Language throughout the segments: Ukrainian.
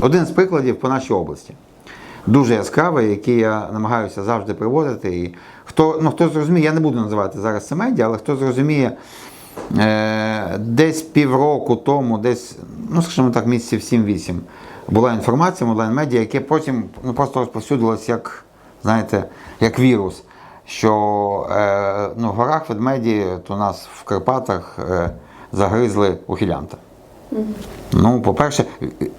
Один з прикладів по нашій області. Дуже яскравий, який я намагаюся завжди приводити. І хто, ну, хто зрозуміє, я не буду називати зараз це медіа, але хто зрозуміє, е, десь півроку тому, десь, ну скажімо так, місяців 7-8, була інформація в онлайн-медіа, яке потім ну, просто розповсюдилось як, знаєте, як вірус. Що е, ну, в горах ведмеді то у нас в Карпатах е, загризли ухилянта. Ну, по-перше,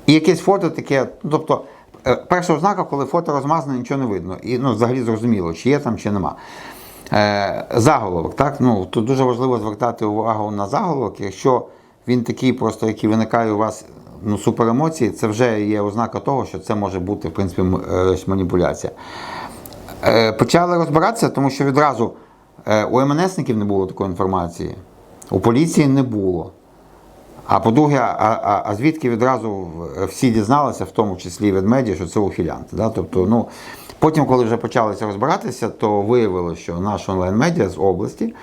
якесь фото таке, ну, тобто, е, перша ознака, коли фото розмазане, нічого не видно. І ну, взагалі зрозуміло, чи є там, чи нема. Е, заголовок, так? Ну, тут дуже важливо звертати увагу на заголовок. Якщо він такий, просто який виникає у вас ну, суперемоції, це вже є ознака того, що це може бути, в принципі, е, маніпуляція. Е, Почали розбиратися, тому що відразу е, у МНСників не було такої інформації, у поліції не було. А по-друге, а, а, а звідки відразу всі дізналися, в тому числі і ведмеді, що це ухилянт. Да? Тобто, ну, потім, коли вже почалися розбиратися, то виявилося, що наш онлайн-медіа з області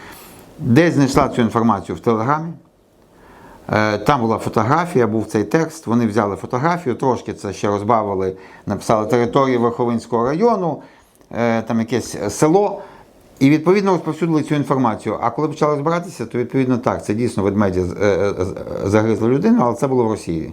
десь знайшла цю інформацію в Телеграмі. Е, Там була фотографія, був цей текст. Вони взяли фотографію, трошки це ще розбавили, написали територію Верховинського району, е, там якесь село. І відповідно розповсюдили цю інформацію. А коли почали збиратися, то відповідно так, це дійсно ведмеді з- е, е, загризли людину, але це було в Росії.